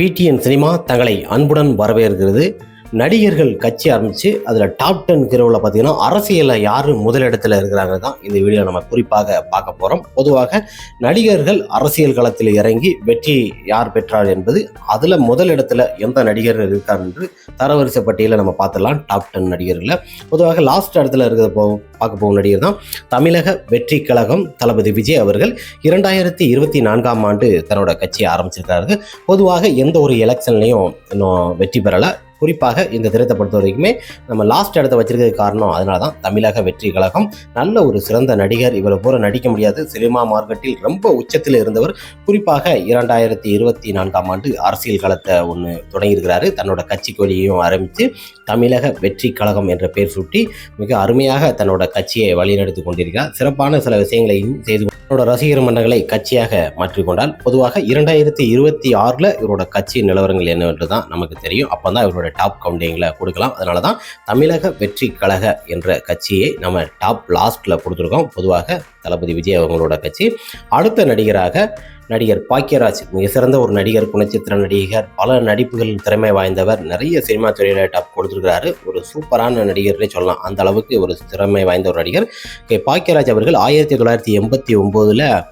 PTN cinema தங்களை அன்புடன் வரவேற்கிறது. நடிகர்கள் கட்சி ஆரம்பித்து அதில் டாப் டென் கிரோவில் பார்த்தீங்கன்னா அரசியலில் யார் முதலிடத்தில் இருக்கிறாங்க தான் இந்த வீடியோ நம்ம குறிப்பாக பார்க்க போகிறோம் பொதுவாக நடிகர்கள் அரசியல் களத்தில் இறங்கி வெற்றி யார் பெற்றார் என்பது அதில் முதலிடத்தில் எந்த நடிகர்கள் இருக்கார் என்று தரவரிசை பட்டியலில் நம்ம பார்த்துடலாம். டாப் டென் நடிகர்களில். பொதுவாக லாஸ்ட் இடத்துல இருக்கிற போ பார்க்க போகும் நடிகர் தான் தமிழக வெற்றி கழகம் தளபதி விஜய் அவர்கள். இரண்டாயிரத்தி இருபத்தி நான்காம் ஆண்டு தன்னோட கட்சியை ஆரம்பிச்சிருக்காரு. பொதுவாக எந்த ஒரு எலெக்ஷன்லையும் இன்னும் வெற்றி பெறலை. குறிப்பாக இந்த திரைத்தை பொறுத்த வரைக்குமே நம்ம லாஸ்ட் இடத்த வச்சிருக்கிறது காரணம் அதனால தான் தமிழக வெற்றி கழகம். நல்ல ஒரு சிறந்த நடிகர். இவரை போல நடிக்க முடியாது. சினிமா மார்க்கெட்டில் ரொம்ப உச்சத்தில் இருந்தவர். குறிப்பாக இரண்டாயிரத்தி இருபத்தி நான்காம் ஆண்டு அரசியல் களத்தை ஒன்று தொடங்கியிருக்கிறாரு. தன்னோட கட்சி கொடியையும் ஆரம்பித்து தமிழக வெற்றி கழகம் என்ற பெயர் சுட்டி மிக அருமையாக தன்னோட கட்சியை வழிநடத்தி கொண்டிருக்கிறார். சிறப்பான சில விஷயங்களையும் செய்து இவரோட ரசிகர் மன்றங்களை கட்சியாக மாற்றிக்கொண்டால் பொதுவாக இரண்டாயிரத்தி இருபத்தி ஆறில் இவரோட கட்சி நிலவரங்கள் என்னவென்று தான் நமக்கு தெரியும். அப்போ தான் இவரோட டாப் கவுண்டிங்கில் கொடுக்கலாம். அதனால தான் தமிழக வெற்றி கழக என்ற கட்சியை நம்ம டாப் லாஸ்ட்டில் கொடுத்துருக்கோம். பொதுவாக தளபதி விஜய் அவங்களோட கட்சி. அடுத்த நடிகராக நடிகர் பாக்கியராஜ் மிக சிறந்த ஒரு நடிகர் குணச்சித்திர நடிகர் பல நடிப்புகளில் திறமை வாய்ந்தவர் நிறைய சினிமா துறையில் டாப் கொடுத்துருக்கிறாரு. ஒரு சூப்பரான நடிகர்னே சொல்லலாம். அந்த அளவுக்கு ஒரு திறமை வாய்ந்த ஒரு நடிகர். கே. பாக்கியராஜ் அவர்கள் ஆயிரத்தி தொள்ளாயிரத்தி எண்பத்தி ஒம்போதில்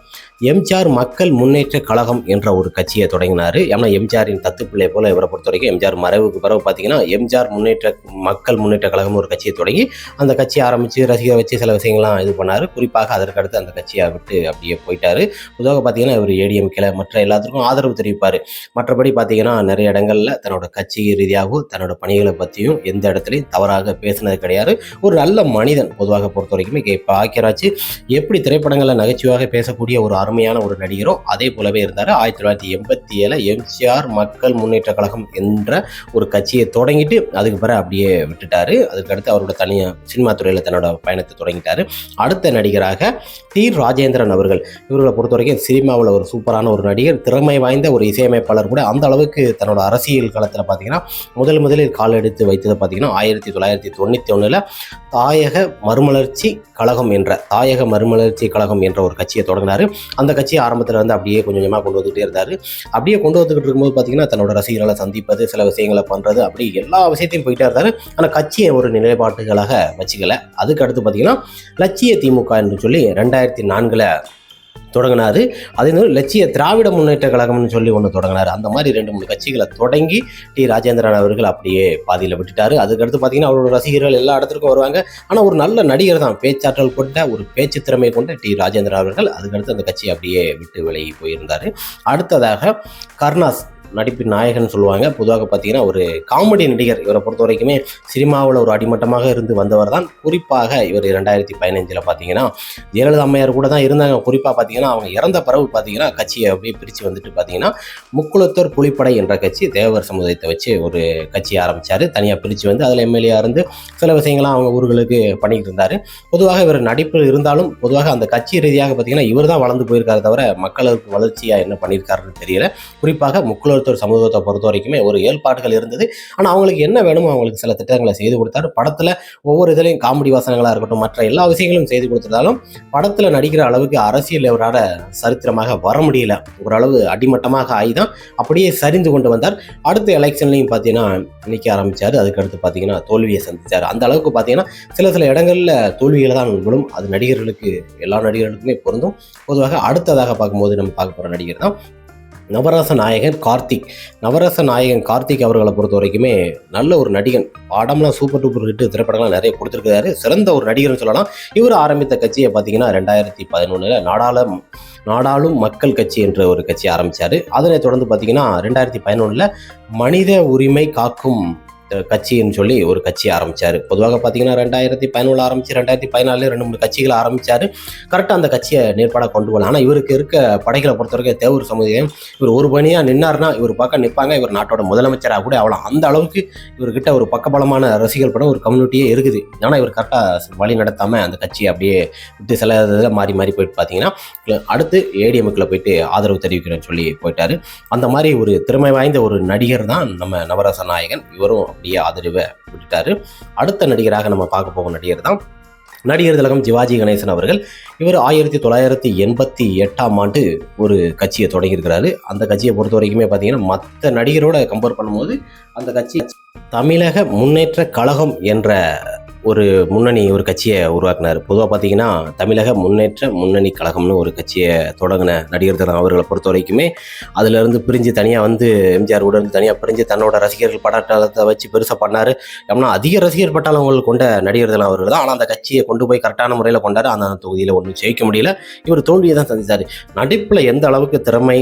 எம்ஜிஆர் மக்கள் முன்னேற்ற கழகம் என்ற ஒரு கட்சியை தொடங்கினார். ஏன்னா எம்ஜிஆரின் தத்துப்பிள்ளை போல இவரை பொறுத்த வரைக்கும் எம்ஜிஆர் மறைவுக்கு பிறகு பார்த்தீங்கன்னா எம்ஜிஆர் முன்னேற்ற மக்கள் முன்னேற்ற கழகம் ஒரு கட்சியை தொடங்கி அந்த கட்சியை ஆரம்பித்து ரசிகரை வச்சு சில விஷயங்கள்லாம் இது பண்ணார். குறிப்பாக அதற்கடுத்து அந்த கட்சியை விட்டு அப்படியே போயிட்டார். பொதுவாக பார்த்தீங்கன்னா இவர் ஏடிஎம்கேல மற்ற எல்லாத்துக்கும் ஆதரவு தெரிவிப்பார். மற்றபடி பார்த்தீங்கன்னா நிறைய இடங்களில் தன்னோட கட்சி ரீதியாகவும் தன்னோட பணிகளை பற்றியும் எந்த இடத்துலையும் தவறாக பேசினது கிடையாது. ஒரு நல்ல மனிதன் பொதுவாக பொறுத்த வரைக்குமே கே. பாக்கியராஜ். எப்படி திரைப்படங்களில் நகைச்சுவாக பேசக்கூடிய ஒரு அருமையான ஒரு நடிகரும் அதே போலவே இருந்தார். ஆயிரத்தி தொள்ளாயிரத்தி எண்பத்தி ஏழு எம்ஜிஆர் மக்கள் முன்னேற்ற கழகம் என்ற ஒரு கட்சியை தொடங்கிட்டு அதுக்கு பிறகு அப்படியே விட்டுட்டாரு. அதுக்கடுத்து அவரோட தனியாக சினிமா துறையில் தன்னோட பயணத்தை தொடங்கிட்டாரு. அடுத்த நடிகராக டி. ராஜேந்திரன் அவர்கள். இவர்களை பொறுத்த வரைக்கும் சினிமாவில் ஒரு சூப்பரான ஒரு நடிகர் திறமை வாய்ந்த ஒரு இசையமைப்பாளர் கூட அந்த அளவுக்கு தன்னோட அரசியல் காலத்தில் பார்த்தீங்கன்னா முதல் முதலில் கால் எடுத்து வைத்தது பார்த்தீங்கன்னா ஆயிரத்தி தொள்ளாயிரத்தி தொண்ணூற்றி ஒன்றில் தாயக மறுமலர்ச்சி கழகம் என்ற தாயக மறுமலர்ச்சி கழகம் என்ற ஒரு கட்சியை தொடங்கினார். அந்த கட்சியை ஆரம்பத்தில் வந்து அப்படியே கொஞ்சம் கொஞ்சமாக கொண்டு வந்துகிட்டே இருந்தார். அப்படியே கொண்டு வந்துக்கிட்டு இருக்கும்போது பார்த்தீங்கன்னா தன்னோட ரசிகர்களை சந்திப்பது சில விஷயங்களை பண்ணுறது அப்படி எல்லா விஷயத்தையும் போயிட்டே இருந்தார். ஆனால் கட்சியை ஒரு நிலைப்பாட்டுகளாக வச்சுக்கல. அதுக்கு அடுத்து பார்த்தீங்கன்னா லட்சிய திமுக என்று சொல்லி ரெண்டாயிரத்தி நான்கில் தொடங்கினார். அதே மாதிரி லட்சிய திராவிட முன்னேற்ற கழகம்னு சொல்லி ஒன்று தொடங்கினார். அந்த மாதிரி ரெண்டு மூணு கட்சிகளை தொடங்கி டி ராஜேந்திரன் அவர்கள் அப்படியே பாதியில் விட்டுட்டார். அதுக்கடுத்து பார்த்தீங்கன்னா அவரோட ரசிகர்கள் எல்லா இடத்துக்கும் வருவாங்க. ஆனால் ஒரு நல்ல நடிகர் தான். பேச்சாற்றல் கொண்ட ஒரு பேச்சு திறமை கொண்ட டி ராஜேந்திரன் அவர்கள் அதுக்கடுத்து அந்த கட்சியை அப்படியே விட்டு விலகி போயிருந்தார். அடுத்ததாக கருணாஸ் நடிப்பு நாயகன் சொல்லுவாங்க. பொதுவாக பார்த்தீங்கன்னா ஒரு காமெடி நடிகர் இவரை பொறுத்த வரைக்குமே சினிமாவில் ஒரு அடிமட்டமாக இருந்து வந்தவர் தான். குறிப்பாக இவர் இரண்டாயிரத்தி பதினஞ்சில் பார்த்தீங்கன்னா ஜெயலலிதா அம்மையார் கூட தான் இருந்தாங்க. குறிப்பாக பார்த்தீங்கன்னா அவங்க இறந்த பிறகு பார்த்தீங்கன்னா கட்சியை அப்படியே பிரித்து வந்துட்டு பார்த்தீங்கன்னா முக்குளத்தோர் புலிப்படை என்ற கட்சி தேவர் சமுதாயத்தை வச்சு ஒரு கட்சி ஆரம்பித்தார் தனியாக பிரித்து வந்து அதில் எம்எல்ஏ இருந்து சில விஷயங்களாம் அவங்க ஊர்களுக்கு பண்ணிக்கிட்டு இருந்தார். பொதுவாக இவர் நடிப்பு இருந்தாலும் பொதுவாக அந்த கட்சி ரீதியாக பார்த்தீங்கன்னா இவர் தான் வளர்ந்து போயிருக்காரு தவிர மக்களுக்கு வளர்ச்சியாக என்ன பண்ணியிருக்காருன்னு தெரியல. குறிப்பாக இன்னொருத்தர் சமூகத்தை பொறுத்த வரைக்குமே ஒரு ஏற்பாடுகள் இருந்தது. ஆனால் அவங்களுக்கு என்ன வேணுமோ அவங்களுக்கு சில திட்டங்களை செய்து கொடுத்தாரு. படத்தில் ஒவ்வொரு இதுலையும் காமெடி வசனங்களாக இருக்கட்டும் மற்ற எல்லா விஷயங்களும் செய்து கொடுத்துருந்தாலும் படத்தில் நடிக்கிற அளவுக்கு அரசியல் அவரால் சரித்திரமாக வர முடியல. ஓரளவு அடிமட்டமாக ஆகி தான் அப்படியே சரிந்து கொண்டு வந்தார். அடுத்த எலெக்ஷன்லையும் பார்த்தீங்கன்னா நிற்க ஆரம்பித்தார் அதுக்கடுத்து பார்த்தீங்கன்னா தோல்வியை சந்தித்தார் அந்த அளவுக்கு பார்த்தீங்கன்னா சில சில இடங்களில் தோல்விகளை தான் விழும் அது நடிகர்களுக்கு எல்லா நடிகர்களுக்குமே பொருந்தும். பொதுவாக அடுத்ததாக பார்க்கும்போது நம்ம பார்க்க போகிற நடிகர் தான் நவரச நாயகன் கார்த்திக். நவரச நாயகன் கார்த்திக் அவர்களை பொறுத்த வரைக்குமே நல்ல ஒரு நடிகன். படம்லாம் சூப்பர் டூப்பர் ஹிட் திரைப்படங்கள்லாம் நிறைய கொடுத்துருக்காரு சிறந்த ஒரு நடிகர்னு சொல்லலாம். இவர் ஆரம்பித்த கட்சியை பார்த்தீங்கன்னா ரெண்டாயிரத்தி பதினொன்றில் நாடாள நாடாளும் மக்கள் கட்சி என்ற ஒரு கட்சி ஆரம்பித்தார் அதனைத் தொடர்ந்து பார்த்தீங்கன்னா ரெண்டாயிரத்தி பதினொன்றில் மனித உரிமை காக்கும் கட்சின்னு சொல்லி ஒரு கட்சி ஆரம்பித்தார் பொதுவாக பார்த்தீங்கன்னா ரெண்டாயிரத்தி பதினொன்று ஆரம்பித்து ரெண்டாயிரத்தி பதினாலு ரெண்டு மூணு கட்சிகள் ஆரம்பித்தார் கரெக்டாக அந்த கட்சியை நேர்பாடாக கொண்டு போகலாம் ஆனால் இவருக்கு இருக்க படைகளை பொறுத்த வரைக்கும் தேவர் சமுதாயம் இவர் ஒரு பணியாக நின்னார்னா இவர் பக்கம் நிற்பாங்க இவர் நாட்டோட முதலமைச்சராக கூட அவ்வளோ அந்த அளவுக்கு இவர்கிட்ட ஒரு பக்கபலமான ரசிகர்கள் படம் ஒரு கம்யூனிட்டியே இருக்குது. ஆனால் இவர் கரெக்டாக வழி நடத்தாமல் அந்த கட்சியை அப்படியே விட்டு சில இதில் மாறி மாறி போயிட்டு பார்த்தீங்கன்னா அடுத்து ஏடிஎம்க்கில் போயிட்டு ஆதரவு தெரிவிக்கிறேன்னு சொல்லி போயிட்டார். அந்த மாதிரி ஒரு திறமை வாய்ந்த ஒரு நடிகர் தான் நம்ம நவரச நாயகன். இவரும் அப்படியே ஆதரவை விட்டுட்டாரு அடுத்த நடிகராக நம்ம பார்க்க போகும் நடிகர் தான் நடிகர் திலகம் சிவாஜி கணேசன் அவர்கள். இவர் ஆயிரத்தி தொள்ளாயிரத்தி எண்பத்தி எட்டாம் ஆண்டு ஒரு கட்சியை தொடங்கியிருக்கிறாரு. அந்த கட்சியை பொறுத்த வரைக்குமே பார்த்தீங்கன்னா மற்ற நடிகரோட கம்பேர் பண்ணும்போது அந்த கட்சி தமிழக முன்னேற்ற கழகம் என்ற ஒரு முன்னணி ஒரு கட்சியை உருவாக்கினார். பொதுவாக பார்த்தீங்கன்னா தமிழக முன்னேற்ற முன்னணி கழகம்னு ஒரு கட்சியை தொடங்கின நடிகர் தினம் அவர்களை பொறுத்த வரைக்குமே அதிலிருந்து பிரிஞ்சு தனியாக வந்து எம்ஜிஆர் உடன் தனியாக பிரிஞ்சு தன்னோட ரசிகர்கள் பட்டாளத்தை வச்சு பெருசாக பண்ணார். அப்படின்னா அதிக ரசிகர் பட்டாளங்கள் கொண்ட நடிகர் தினம் அவர்கள் தான். ஆனால் அந்த கட்சியை கொண்டு போய் கரெக்டான முறையில் கொண்டாரு. அந்த தொகுதியில் ஒன்றும் ஜெயிக்க முடியல. இவர் தோல்வியை தான் சந்தித்தார் நடிப்பில் எந்த அளவுக்கு திறமை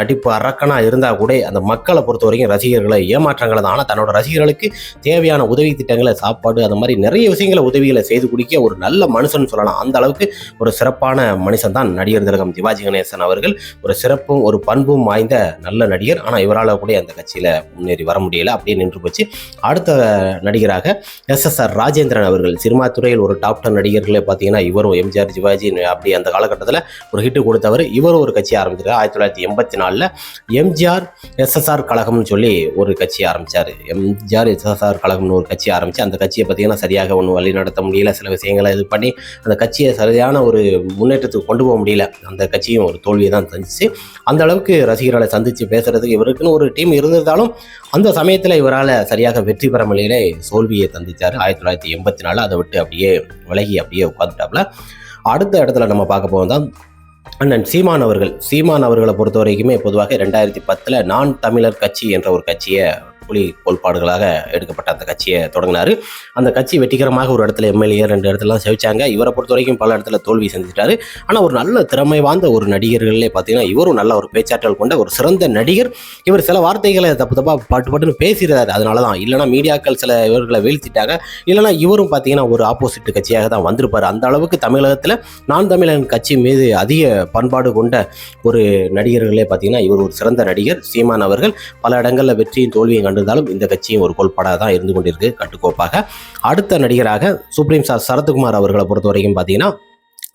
நடிப்பு அரக்கனாக இருந்தால் கூட அந்த மக்களை பொறுத்த வரைக்கும் ரசிகர்களை ஏமாற்றங்களை தான். ஆனால் தன்னோட ரசிகர்களுக்கு தேவையான உதவி திட்டங்களை சாப்பாடு அந்த மாதிரி நிறைய விஷயங்களை உதவிகளை செய்து குடிக்க ஒரு நல்ல மனுஷன் சொல்லலாம். அந்த அளவுக்கு ஒரு சிறப்பான மனுஷன் தான் நடிகர் திலகம் சிவாஜி கணேசன் அவர்கள். ஒரு சிறப்பும் ஒரு பண்பும் வாய்ந்த நல்ல நடிகர். ஆனால் இவரால் கூட அந்த கட்சியில் முன்னேறி வர முடியல. அப்படியே நின்று போச்சு. அடுத்த நடிகராக எஸ் எஸ் ஆர் ராஜேந்திரன் அவர்கள். சினிமா துறையில் ஒரு டாப் டென் நடிகர்களே பார்த்தீங்கன்னா இவரும் எம்ஜிஆர் சிவாஜி அப்படி அந்த காலகட்டத்தில் ஒரு ஹிட்டு கொடுத்தவர். இவரும் ஒரு கட்சி ஆரம்பிச்சிருக்காரு. ஆயிரத்தி தொள்ளாயிரத்தி எண்பத்தி நாலில் எம்ஜிஆர் எஸ்எஸ்ஆர் கழகம்னு சொல்லி ஒரு கட்சி ஆரம்பித்தார் எம்ஜிஆர் எஸ்எஸ்ஆர் கழகம்னு ஒரு கட்சி ஆரம்பித்து அந்த கட்சியை பார்த்தீங்கன்னா சரியாக ஒன்றும் வழி நடத்த முடியல சில விஷயங்களை இது பண்ணி அந்த கட்சியை சரியான ஒரு முன்னேற்றத்துக்கு கொண்டு போக முடியல. அந்த கட்சியும் ஒரு தோல்வியை தான் சந்திச்சு அந்த அளவுக்கு ரசிகர்களை சந்தித்து பேசுறதுக்கு இவருக்குன்னு ஒரு டீம் இருந்திருந்தாலும் அந்த சமயத்தில் இவரால் சரியாக வெற்றி பெற முடியல. தோல்வியை சந்தித்தார் ஆயிரத்தி தொள்ளாயிரத்தி எண்பத்தி நாலு அதை விட்டு அப்படியே விலகி அப்படியே உட்காந்துட்டாப்புல அடுத்த இடத்துல நம்ம பார்க்க போவோம் தான் அண்ணன் சீமான் அவர்கள். சீமான் அவர்களை பொறுத்த வரைக்குமே பொதுவாக ரெண்டாயிரத்தி பத்தில் நான் தமிழர் கட்சி என்ற ஒரு கட்சியை புலி கோட்பாடுகளாக எடுக்கப்பட்ட அந்த கட்சியை தொடங்கினார். அந்த கட்சி வெற்றிகரமாக ஒரு இடத்துல எம்எல்ஏ ரெண்டு இடத்துலலாம் செவிச்சாங்க. இவரை பொறுத்த வரைக்கும் பல இடத்துல தோல்வி செஞ்சுட்டாரு ஆனால் ஒரு நல்ல திறமை வாய்ந்த ஒரு நடிகர்களே பார்த்தீங்கன்னா இவரும் நல்ல ஒரு பேச்சாற்றல் கொண்ட ஒரு சிறந்த நடிகர். இவர் சில வார்த்தைகளை தப்பு தப்பாக பாட்டு பாட்டுன்னு பேசுகிறாரு அதனால தான் இல்லைனா மீடியாக்கள் சில இவர்களை வீழ்த்திட்டாங்க. இல்லைனா இவரும் பார்த்தீங்கன்னா ஒரு ஆப்போசிட் கட்சியாக தான் வந்திருப்பார். அந்த அளவுக்கு தமிழகத்தில் நான் தமிழன் கட்சி மீது அதிக பண்பாடு கொண்ட ஒரு நடிகர்களே பார்த்தீங்கன்னா இவர் ஒரு சிறந்த நடிகர் சீமான் அவர்கள். பல இடங்களில் வெற்றியும் தோல்வியும் கண்டிருந்தாலும் இந்த கட்சியும் ஒரு கோல்பாடாக தான் இருந்து கொண்டிருக்கு கட்டுக்கோப்பாக. அடுத்த நடிகராக சுப்ரீம் சார் சரத்குமார் அவர்களை பொறுத்த வரைக்கும் பார்த்தீங்கன்னா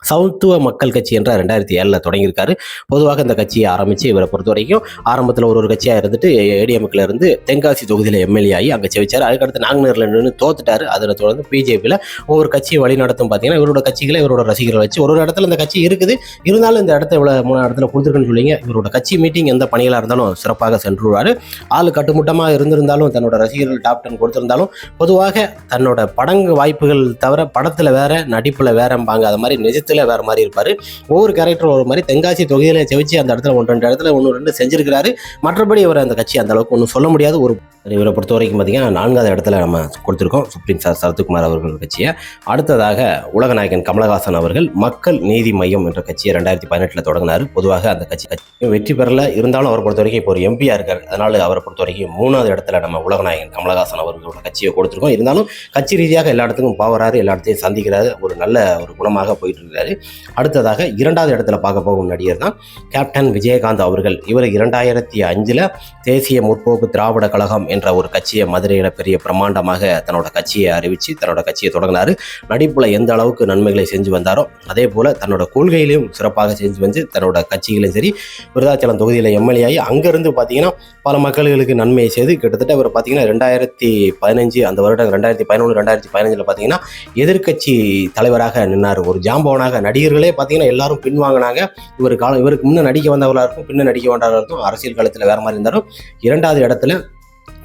சமத்துவ மக்கள் கட்சி என்ற ரெண்டாயிரத்தி ஏழில் தொடங்கியிருக்காரு. பொதுவாக இந்த கட்சியை ஆரம்பித்து இவரை பொறுத்த வரைக்கும் ஆரம்பத்தில் ஒரு ஒரு கட்சியாக இருந்துட்டு ஏடிஎம்கில் இருந்து தென்காசி தொகுதியில் எம்எல்ஏ ஆகி அங்கே செவிச்சார். அதுக்கடுத்து நாங்குநேரில் நின்று தோத்துட்டாரு. அதில் தொடர்ந்து பிஜேபியில் ஒவ்வொரு கட்சியை வழி நடத்தும் பார்த்தீங்கன்னா இவரோட கட்சிகளை இவரோட ரசிகர்கள் வச்சு ஒரு ஒரு இடத்துல இந்த கட்சி இருக்குது. இருந்தாலும் இந்த இடத்த இவ்வளோ மூணு இடத்துல கொடுத்துருக்குன்னு சொல்லிங்க இவரோட கட்சி மீட்டிங் எந்த பணிகளாக இருந்தாலும் சிறப்பாக சென்றுவார் ஆள் கட்டுமுட்டமாக இருந்திருந்தாலும் தன்னோட ரசிகர்கள் டாப் டென் கொடுத்துருந்தாலும் பொதுவாக தன்னோட படங்கு வாய்ப்புகள் தவிர படத்தில் வேற நடிப்பில் வேறம்பாங்க. அது மாதிரி நிஜத்தில் வேற மாதிரி இருப்பார். ஒவ்வொரு கேரக்டர் ஒரு மாதிரி தென்காசி தொகுதியில் செவிச்சு அந்த இடத்துல ஒன்று ரெண்டு இடத்துல ஒன்று ரெண்டு செஞ்சிருக்கிறாரு. மற்றபடி அவர் அந்த கட்சி அந்த அளவுக்கு ஒன்றும் சொல்ல முடியாத. ஒரு இவரை பொறுத்த வரைக்கும் பார்த்தீங்கன்னா நான்காவது இடத்துல நம்ம கொடுத்துருக்கோம். சுப்ரீம் சார் சரத்குமார் அவர்கள் கட்சியை. அடுத்ததாக உலகநாயகன் கமலஹாசன் அவர்கள் மக்கள் நீதி மையம் என்ற கட்சியை ரெண்டாயிரத்தி பதினெட்டில் தொடங்கினார். பொதுவாக அந்த கட்சி கட்சி வெற்றி பெறல. இருந்தாலும் அவரை பொறுத்த வரைக்கும் இப்போ ஒரு எம்பியாக இருக்கார். அதனால் அவரை பொறுத்த வரைக்கும் மூணாவது இடத்துல நம்ம உலகநாயகன் கமலஹாசன் அவர்களோட கட்சியை கொடுத்துருக்கோம். இருந்தாலும் கட்சி ரீதியாக எல்லா இடத்துக்கும் பாவறாரு எல்லா இடத்தையும் சந்திக்கிறாரு. ஒரு நல்ல ஒரு குணமாக போயிட்டு இருக்காரு அடுத்ததாக இரண்டாவது இடத்துல பார்க்க போகும் நடிகர் தான் கேப்டன் விஜயகாந்த் அவர்கள். இவர் இரண்டாயிரத்தி அஞ்சில் தேசிய முற்போக்கு திராவிட கழகம் என்ற ஒரு கட்சியை மதுரையில் பெரிய பிரம்மாண்டமாக தன்னோட கட்சியை அறிவித்து தன்னோட கட்சியை தொடங்கினார். நடிப்பில் எந்த அளவுக்கு நன்மைகளை செஞ்சு வந்தாரோ அதே போல் தன்னோட கொள்கையிலையும் சிறப்பாக செஞ்சு வந்து தன்னோட கட்சிகளையும் சரி விருதாச்சலம் தொகுதியில் எம்எல்ஏ ஆகி அங்கேருந்து பார்த்தீங்கன்னா பல மக்களுக்கு நன்மையை செய்து கிட்டத்தட்ட அவர் பார்த்தீங்கன்னா ரெண்டாயிரத்தி பதினஞ்சு அந்த வருடம் ரெண்டாயிரத்தி பதினொன்று ரெண்டாயிரத்தி பதினஞ்சில் பார்த்தீங்கன்னா எதிர்க்கட்சி தலைவராக நின்னார். ஒரு ஜாம்பவனாக நடிகர்களே பார்த்தீங்கன்னா எல்லாரும் பின்வாங்கினாங்க. இவர் காலம் இவருக்கு முன்ன நடிக்க வந்தவர்களாக இருக்கும் பின்ன நடிக்க வேண்டவர்களாக இருக்கும். அரசியல் காலத்தில் வேறு மாதிரி இருந்தாலும் இரண்டாவது இடத்துல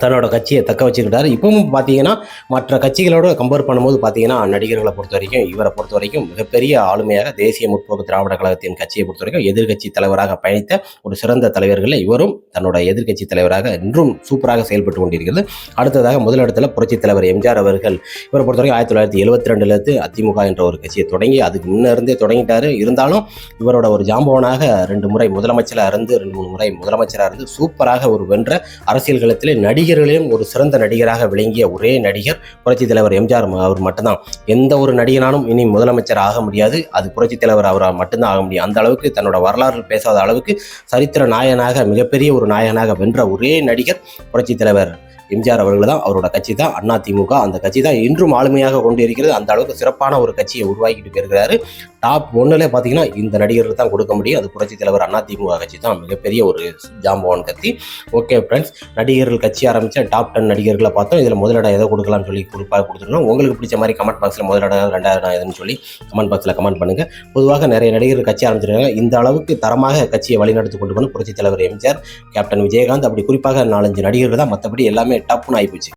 தன்னோட கட்சியை தக்க வச்சுக்கிட்டாரு. இப்பவும் பார்த்தீங்கன்னா மற்ற கட்சிகளோட கம்பேர் பண்ணும்போது பார்த்தீங்கன்னா நடிகர்களை பொறுத்த வரைக்கும் இவரை பொறுத்த வரைக்கும் மிகப்பெரிய ஆளுமையாக தேசிய முற்போக்கு திராவிட கழகத்தின் கட்சியை பொறுத்த வரைக்கும் எதிர்க்கட்சி தலைவராக பயணித்த ஒரு சிறந்த தலைவர்களில் இவரும் தன்னோட எதிர்க்கட்சி தலைவராக இன்றும் சூப்பராக செயல்பட்டு கொண்டிருக்கிறது. அடுத்ததாக முதலிடத்தில் புரட்சி தலைவர் எம்ஜிஆர் அவர்கள். இவரை பொறுத்த வரைக்கும் ஆயிரத்தி தொள்ளாயிரத்தி எழுபத்தி ரெண்டுலேருந்து அதிமுக என்ற ஒரு கட்சியை தொடங்கி அதுக்கு முன்ன இருந்தே தொடங்கிட்டாரு. இருந்தாலும் இவரோட ஒரு ஜாம்பவனாக ரெண்டு முறை முதலமைச்சராக இருந்து ரெண்டு மூணு முறை முதலமைச்சராக இருந்து சூப்பராக ஒரு வென்ற அரசியல் களத்திலே நடிகர்களிலும் ஒரு சிறந்த நடிகராக விளங்கிய ஒரே நடிகர் புரட்சி தலைவர் எம்ஜிஆர் அவர் மட்டும்தான். எந்த ஒரு நடிகனாலும் இனி முதலமைச்சர் ஆக முடியாது. அது புரட்சி தலைவர் அவரால் மட்டும்தான் ஆக முடியும். அந்த அளவுக்கு தன்னோட வரலாறு பேசாத அளவுக்கு சரித்திர நாயகனாக மிகப்பெரிய ஒரு நாயகனாக வென்ற ஒரே நடிகர் புரட்சி தலைவர் எம்ஜிஆர் அவர்கள் தான் அவரோட கட்சி தான் அண்ணா திமுக. அந்த கட்சி தான் இன்றும் ஆளுமையாக கொண்டு இருக்கிறது அந்த அளவுக்கு சிறப்பான ஒரு கட்சியை உருவாக்கிட்டு போயிருக்கிறாரு. டாப் ஒன்னுல பார்த்தீங்கன்னா இந்த நடிகர்கள் தான் கொடுக்க முடியும். அது புரட்சி தலைவர் அண்ணா திமுக கட்சி தான் மிகப்பெரிய ஒரு ஜாம்பவான் கட்சி. ஓகே ஃப்ரெண்ட்ஸ் நடிகர்கள் கட்சி ஆரம்பிச்ச டாப் டென் நடிகர்களை பார்த்தோம். இதில் முதலிடம் எதை கொடுக்கலாம்னு சொல்லி குறிப்பாக கொடுத்துருந்தோம் உங்களுக்கு பிடிச்ச மாதிரி கமெண்ட் பாக்ஸில் முதலிடம் ரெண்டாயிரம் எதுன்னு சொல்லி கமெண்ட் பாக்ஸில் கமெண்ட் பண்ணுங்கள் பொதுவாக நிறைய நடிகர்கள் கட்சி ஆரம்பிச்சிருக்காங்க. இந்த அளவுக்கு தரமாக கட்சியை வழிநடத்தி கொண்டு போன புரட்சி தலைவர் எம்ஜிஆர் கேப்டன் விஜயகாந்த். அப்படி குறிப்பாக நாலஞ்சு நடிகர்கள் தான். மற்றபடி எல்லாமே டப்புன்னு ஆகிப்போச்சு